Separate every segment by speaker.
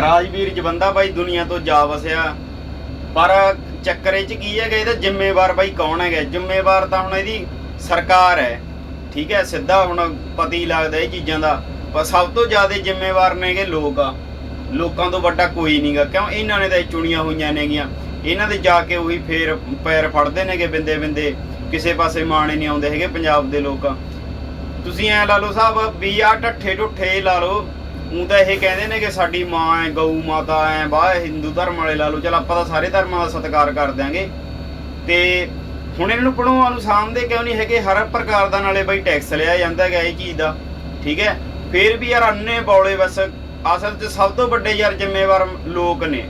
Speaker 1: ਰਾਜਵੀਰ ਜਵੰਦਾ ਬਾਈ ਦੁਨੀਆ ਤੋਂ ਜਾ ਵਸਿਆ। ਪਰ ਚੱਕਰ ਇਹ ਚ ਕੀ ਹੈਗਾ, ਇਹਦਾ ਜ਼ਿੰਮੇਵਾਰ ਬਾਈ ਕੌਣ ਹੈਗਾ? ਜ਼ਿੰਮੇਵਾਰ ਤਾਂ ਹੁਣ ਇਹਦੀ ਸਰਕਾਰ ਹੈ। ਠੀਕ ਹੈ, ਸਿੱਧਾ ਹੁਣ ਪਤਾ ਹੀ ਲੱਗਦਾ ਇਹ ਚੀਜ਼ਾਂ ਦਾ। ਪਰ ਸਭ ਤੋਂ ਜ਼ਿਆਦਾ ਜ਼ਿੰਮੇਵਾਰ ਨੇਗੇ ਲੋਕ ਆ। ਲੋਕਾਂ ਤੋਂ ਵੱਡਾ ਕੋਈ ਨਹੀਂਗਾ ਕਿਉਂ? ਇਹਨਾਂ ਨੇ ਤਾਂ ਚੁਣੀਆਂ ਹੋਈਆਂ ਨੇਗੀਆਂ। ਇਹਨਾਂ ਦੇ ਜਾ ਕੇ ਉਹੀ ਫੇਰ ਪੈਰ ਫੜਦੇ ਨੇਗੇ ਬਿੰਦੇ ਬਿੰਦੇ। ਕਿਸੇ ਪਾਸੇ ਮਾਣੇ ਨਹੀਂ ਆਉਂਦੇ ਹੈਗੇ ਪੰਜਾਬ ਦੇ ਲੋਕ। ਤੁਸੀਂ ਐ ਲਾ ਲਓ ਸਾਹਿਬ, ਵੀ ਆ ਢੱਠੇ ਢੁੱਠੇ ਲਾ ਲਓ। ਉਹ ਤਾਂ ਇਹ ਕਹਿੰਦੇ ਨੇ ਕਿ ਸਾਡੀ ਮਾਂ ਹੈ ਗਊ ਮਾਤਾ ਹੈ ਬਾਹ ਹਿੰਦੂ ਧਰਮ ਵਾਲੇ ਲਾ ਲਓ। ਚਲ ਆਪਾਂ ਤਾਂ ਸਾਰੇ ਧਰਮਾਂ ਦਾ ਸਤਿਕਾਰ ਕਰ ਦਿਆਂਗੇ। ਤੇ ਹੁਣ ਇਹਨਾਂ ਨੂੰ ਪੜਾਉਣ ਨੂੰ ਸਾਹਮਣੇ ਕਿਉਂ ਨਹੀਂ ਹੈਗੇ? ਹਰ ਪ੍ਰਕਾਰ ਦਾ ਨਾਲੇ ਬਈ ਟੈਕਸ ਲਿਆ ਜਾਂਦਾ ਹੈਗਾ ਇਹ ਚੀਜ਼ ਦਾ। ਠੀਕ ਹੈ ਫੇਰ ਵੀ ਯਾਰ ਅੰਨੇ ਬੌਲੇ ਬਸ। ਅਸਲ 'ਚ ਸਭ ਤੋਂ ਵੱਡੇ ਯਾਰ ਜ਼ਿੰਮੇਵਾਰ ਲੋਕ ਨੇ।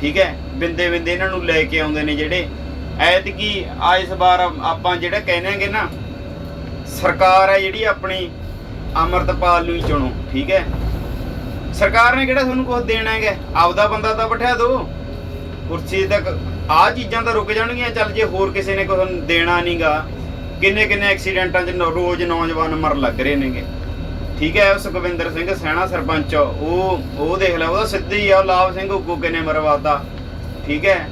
Speaker 1: ਠੀਕ ਹੈ ਬਿੰਦੇ ਬਿੰਦੇ ਇਹਨਾਂ ਨੂੰ ਲੈ ਕੇ ਆਉਂਦੇ ਨੇ ਜਿਹੜੇ। ਐਤਕੀ ਆ ਇਸ ਵਾਰ ਆਪਾਂ ਜਿਹੜਾ ਕਹਿੰਦੇ ਨਾ, ਸਰਕਾਰ ਹੈ ਜਿਹੜੀ ਆਪਣੀ ਅਮਰਤਪਾਲ ਨੂੰ ਹੀ ਚੁਣੋ। ਠੀਕ ਹੈ ਸਰਕਾਰ ਨੇ ਕਿਹੜਾ ਤੁਹਾਨੂੰ ਕੁਝ ਦੇਣਾ ਹੈਗਾ? ਆਪਦਾ ਬੰਦਾ ਤਾਂ ਬਿਠਾ ਦਿਓ ਕੁਰਸੀ ਤੱਕ ਆ ਚੀਜ਼ਾਂ ਤਾਂ ਰੁਕ ਜਾਣਗੀਆਂ। ਚੱਲ ਜੇ ਹੋਰ ਕਿਸੇ ਨੇ ਕੁਝ ਦੇਣਾ ਨਹੀਂਗਾ ਕਿੰਨੇ ਕਿੰਨੇ ਐਕਸੀਡੈਂਟਾਂ 'ਚ ਰੋਜ਼ ਨੌਜਵਾਨ ਮਰ ਲੱਗ ਰਹੇ ਨੇਗੇ। ਠੀਕ ਹੈ, ਉਹ ਸੁਖਵਿੰਦਰ ਸਿੰਘ ਸੈਣਾ ਸਰਪੰਚ, ਉਹ ਉਹ ਦੇਖ ਲੈ ਉਹਦਾ ਸਿੱਧੀ ਹੀ ਆ, ਲਾਭ ਸਿੰਘ ਉੱਗੂ ਕਿਨੇ ਮਰਵਾਤਾ। ਠੀਕ ਹੈ,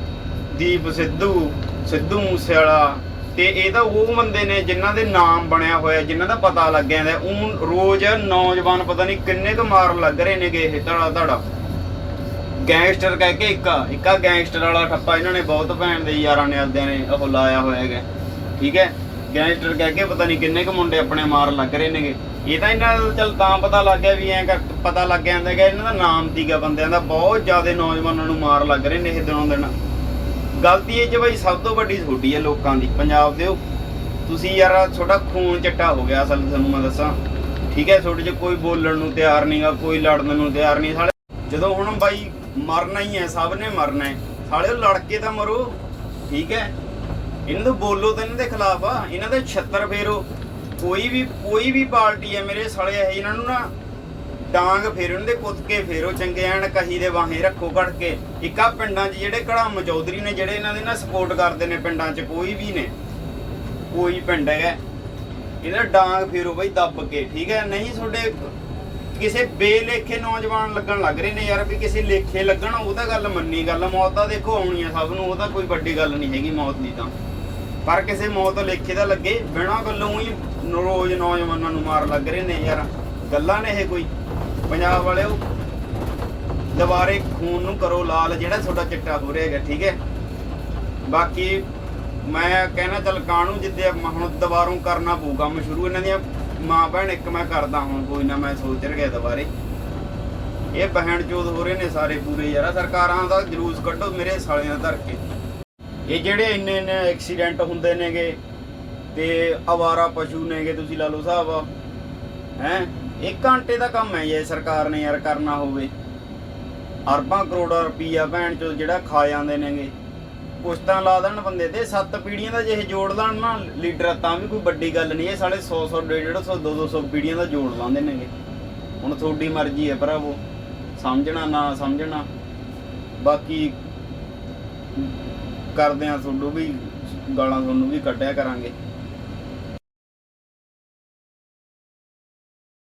Speaker 1: ਦੀਪ ਸਿੱਧੂ ਸਿੱਧੂ ਮੂਸੇਵਾਲਾ ਤੇ ਇਹ ਤਾਂ ਉਹ ਬੰਦੇ ਨੇ ਜਿਨ੍ਹਾਂ ਦੇ ਨਾਮ ਬਣਿਆ ਹੋਇਆ, ਜਿਨ੍ਹਾਂ ਦਾ ਪਤਾ ਲੱਗਿਆ ਜਾਂਦਾ ਉਹ ਰੋਜ਼ ਨੌਜਵਾਨ ਪਤਾ ਨਹੀਂ ਕਿੰਨੇ ਕੁ ਮਾਰ ਲੱਗ ਰਹੇ ਨੇਗੇ ਇਹ ਧੜਾ ਧੜਾ। ਗੈਂਗਸਟਰ ਕਹਿ ਕੇ ਇੱਕ ਇੱਕਾ ਗੈਂਗਸਟਰ ਵਾਲਾ ਠੱਪਾ ਇਹਨਾਂ ਨੇ ਬਹੁਤ ਭੈਣ ਦੇ ਯਾਰਾਂ ਨੇ ਆਪਦਿਆਂ ਨੇ ਉਹ ਲਾਇਆ ਹੋਇਆ ਹੈਗਾ। ਠੀਕ ਹੈ? ਗੈਂਗਸਟਰ ਕਹਿ ਕੇ ਪਤਾ ਨਹੀਂ ਕਿੰਨੇ ਕੁ ਮੁੰਡੇ ਆਪਣੇ ਮਾਰ ਲੱਗ ਰਹੇ ਨੇਗੇ। ਇਹ ਤਾਂ ਇਹਨਾਂ ਦਾ ਚੱਲ ਤਾਂ ਪਤਾ ਲੱਗ ਗਿਆ ਵੀ ਐਂ ਕਰ ਪਤਾ ਲੱਗ ਜਾਂਦਾ ਹੈਗਾ ਇਹਨਾਂ ਦਾ ਨਾਮ ਸੀਗਾ ਬੰਦਿਆਂ ਦਾ। ਬਹੁਤ ਜ਼ਿਆਦਾ ਨੌਜਵਾਨਾਂ ਨੂੰ ਮਾਰ ਲੱਗ ਰਹੇ ਨੇ ਇਹ ਦਿਨੋਂ ਦਿਨ। ਗਲਤੀ ਇਹ ਚ ਬਈ ਸਭ ਤੋਂ ਵੱਡੀ ਤੁਹਾਡੀ ਹੈ ਲੋਕਾਂ ਦੀ, ਪੰਜਾਬ ਦੇ ਤੁਸੀਂ ਯਾਰ ਤੁਹਾਡਾ ਖੂਨ ਚਿੱਟਾ ਹੋ ਗਿਆ ਅਸਲ ਤੁਹਾਨੂੰ ਮੈਂ ਦੱਸਾਂ। ਠੀਕ ਹੈ, ਤੁਹਾਡੇ ਚ ਕੋਈ ਬੋਲਣ ਨੂੰ ਤਿਆਰ ਨਹੀਂਗਾ ਕੋਈ ਲੜਨ ਨੂੰ ਤਿਆਰ ਨਹੀਂ। ਸਾਲੇ, ਜਦੋਂ ਹੁਣ ਬਾਈ ਮਰਨਾ ਹੀ ਹੈ, ਸਭ ਨੇ ਮਰਨਾ ਹੈ। ਸਾਲੇ ਲੜ ਕੇ ਤਾਂ ਮਰੋ। ਠੀਕ ਹੈ, ਇਹਨਾਂ ਤੋਂ ਬੋਲੋ ਤਾਂ ਇਹਨਾਂ ਦੇ ਖਿਲਾਫ ਆ। ਇਹਨਾਂ ਦੇ ਛੱਤਰ ਫੇਰੋ। ਕੋਈ ਵੀ ਕੋਈ ਵੀ ਪਾਰਟੀ ਹੈ ਮੇਰੇ ਸਾਲੇ, ਇਹ ਇਹਨਾਂ ਨੂੰ ਨਾ ਡਾਂਗ ਫੇਰੋ ਇਹਨਾਂ ਦੇ ਕੁੱਤਕੇ ਫੇਰੋ ਚੰਗੇ ਐਨ ਕਹੀ ਦੇ ਵਾਹੇ ਰੱਖੋ ਕੱਢ ਕੇ। ਇੱਕਾ ਪਿੰਡਾਂ 'ਚ ਜਿਹੜੇ ਕੜਾਮ ਚੌਧਰੀ ਨੇ, ਜਿਹੜੇ ਇਹਨਾਂ ਦੇ ਨਾਲ ਸਪੋਰਟ ਕਰਦੇ ਨੇ ਪਿੰਡਾਂ 'ਚ, ਕੋਈ ਵੀ ਨੇ, ਕੋਈ ਪਿੰਡ ਹੈਗਾ। ਇਹਦਾ ਡਾਂਗ ਫੇਰੋ ਬਈ ਦੱਬ ਕੇ, ਠੀਕ ਹੈ? ਨਹੀਂ ਤੁਹਾਡੇ ਕਿਸੇ ਬੇਲੇਖੇ ਨੌਜਵਾਨ ਲੱਗਣ ਲੱਗ ਰਹੇ ਨੇ ਯਾਰ, ਵੀ ਕਿਸੇ ਲੇਖੇ ਲੱਗਣ, ਉਹ ਤਾਂ ਗੱਲ ਮੰਨੀ ਗੱਲ। ਮੌਤ ਤਾਂ ਦੇਖੋ ਆਉਣੀ ਆ ਸਭ ਨੂੰ, ਉਹ ਤਾਂ ਕੋਈ ਵੱਡੀ ਗੱਲ ਨਹੀਂ ਹੈਗੀ ਮੌਤ ਦੀ ਤਾਂ। ਪਰ ਕਿਸੇ ਮੌਤ ਲੇਖੇ ਦਾ ਲੱਗੇ, ਬਿਨਾਂ ਗੱਲੋਂ ਹੀ ਰੋਜ਼ ਨੌਜਵਾਨਾਂ ਨੂੰ ਮਾਰ ਲੱਗ ਰਹੇ ਨੇ ਯਾਰ। ਗੱਲਾਂ ਨੇ ਇਹ ਕੋਈ। ਪੰਜਾਬ ਵਾਲਿਓ, ਦੁਬਾਰੇ ਖੂਨ ਨੂੰ ਕਰੋ ਲਾਲ, ਜਿਹੜਾ ਤੁਹਾਡਾ ਚਿੱਟਾ ਹੋ ਰਿਹਾ ਹੈਗਾ, ਠੀਕ ਹੈ? ਬਾਕੀ ਮੈਂ ਕਹਿਣਾ, ਚੱਲ ਕਾਣੂ ਜਿੱਦੇ ਹੁਣ ਦੁਬਾਰੋਂ ਕਰਨਾ ਪਊ, ਕੰਮ ਸ਼ੁਰੂ। ਇਹਨਾਂ ਦੀਆਂ ਮਾਂ ਭੈਣ ਇੱਕ ਮੈਂ ਕਰਦਾ ਹੁਣ, ਕੋਈ ਨਾ ਮੈਂ ਸੋਚ ਰਿਹਾ ਦੁਬਾਰੇ। ਇਹ ਬਹਿਣ ਚੋਦ ਹੋ ਰਹੇ ਨੇ ਸਾਰੇ ਪੂਰੇ ਯਾਰ, ਸਰਕਾਰਾਂ ਦਾ ਜਲੂਸ ਕੱਢੋ ਮੇਰੇ ਸਾਲਿਆਂ ਧਰ ਕੇ ਇਹ ਜਿਹੜੇ ਇੰਨੇ ਇੰਨੇ ਐਕਸੀਡੈਂਟ ਹੁੰਦੇ ਨੇਗੇ, ਤੇ ਆਵਾਰਾ ਪਸ਼ੂ ਨੇਗੇ, ਤੁਸੀਂ ਲਾ ਲਓ ਸਾਹਿਬ ਹੈ? ਇੱਕ ਘੰਟੇ ਦਾ ਕੰਮ ਹੈ ਜੇ ਸਰਕਾਰ ਨੇ ਯਾਰ ਕਰਨਾ ਹੋਵੇ। ਅਰਬਾਂ ਕਰੋੜਾਂ ਰੁਪਈਆ ਭੈਣ ਚੋ ਜਿਹੜਾ ਖਾ ਜਾਂਦੇ ਨੇਗੇ। ਪੁਸ਼ਤਾਂ ਲਾ ਦੇਣ ਬੰਦੇ ਤੇ, ਸੱਤ ਪੀੜੀਆਂ ਦਾ ਜੇ ਜੋੜ ਲੈਣ ਨਾ ਲੀਡਰ, ਤਾਂ ਵੀ ਕੋਈ ਵੱਡੀ ਗੱਲ ਨਹੀਂ ਇਹ ਸਾਲੇ 100 100 150 200 200 ਪੀੜੀਆਂ ਦਾ ਜੋੜ ਲਾਉਂਦੇ ਨੇਗੇ। ਹੁਣ ਤੁਹਾਡੀ ਮਰਜ਼ੀ ਹੈ ਭਰਾਵੋ। ਸਮਝਣਾ, ਨਾ ਸਮਝਣਾ। ਬਾਕੀ ਕਰਦੇ ਆ ਤੁਹਾਨੂੰ ਵੀ, ਗਾਲਾਂ ਤੁਹਾਨੂੰ ਵੀ ਕੱਢਿਆ ਕਰਾਂਗੇ।